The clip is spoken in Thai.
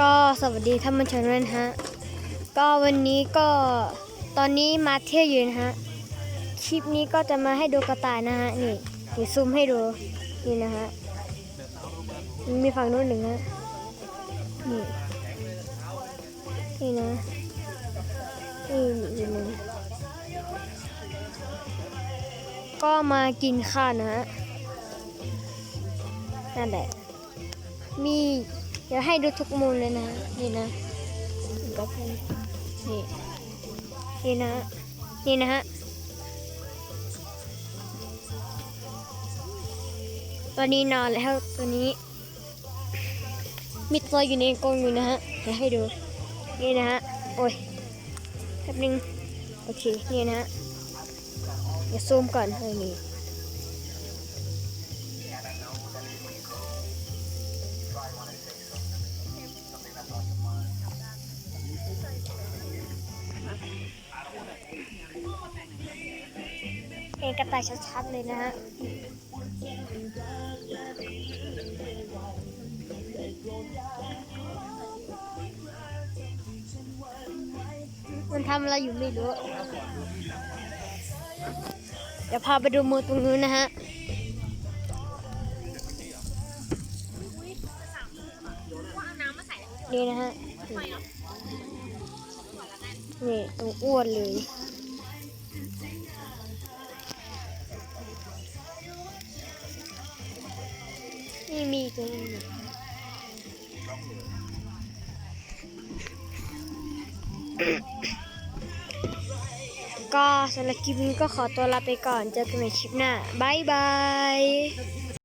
ก็สวัสดีท่านผู้ชมด้วยนะฮะ ก็วันนี้ก็ตอนนี้มาเที่ยวอยู่นะฮะ คลิปนี้ก็จะมาให้ดูกระต่ายนะฮะ นี่เดี๋ยวซูมให้ดู นี่นะฮะ มีฝั่งนู้นหนึ่งฮะ นี่ นี่นะ นี่อีกหนึ่งก็มากินข้าวนะฮะ นั่นแหละ มี ดี๋ยวให้ดูทุกมุมเลยนะ นี่นะก็เป็นนี่นี่นะ นี่นะฮะตอนนี้นอนแล้วตัวนี้ มีตัวอยู่ในกรงอยู่นะฮะเดี๋ยวให้ดู นี่นะฮะ โอ้ยแป๊บนึง โอเค นี่นะฮะ เดี๋ยวซูมก่อนเออนี่ กระต่ายชัดๆเลยนะฮะมันทำอะไรอยู่ไม่รู้ เดี๋ยวพาไปดูมือตรงนู้นนะฮะนี่นะฮะ นี่ตัวอ้วนเลย นี่มีตัวนึงก็สำหรับคลิปนี้ก็ขอตัวลาไปก่อน เจอกันใหม่คลิปหน้า บ๊ายบาย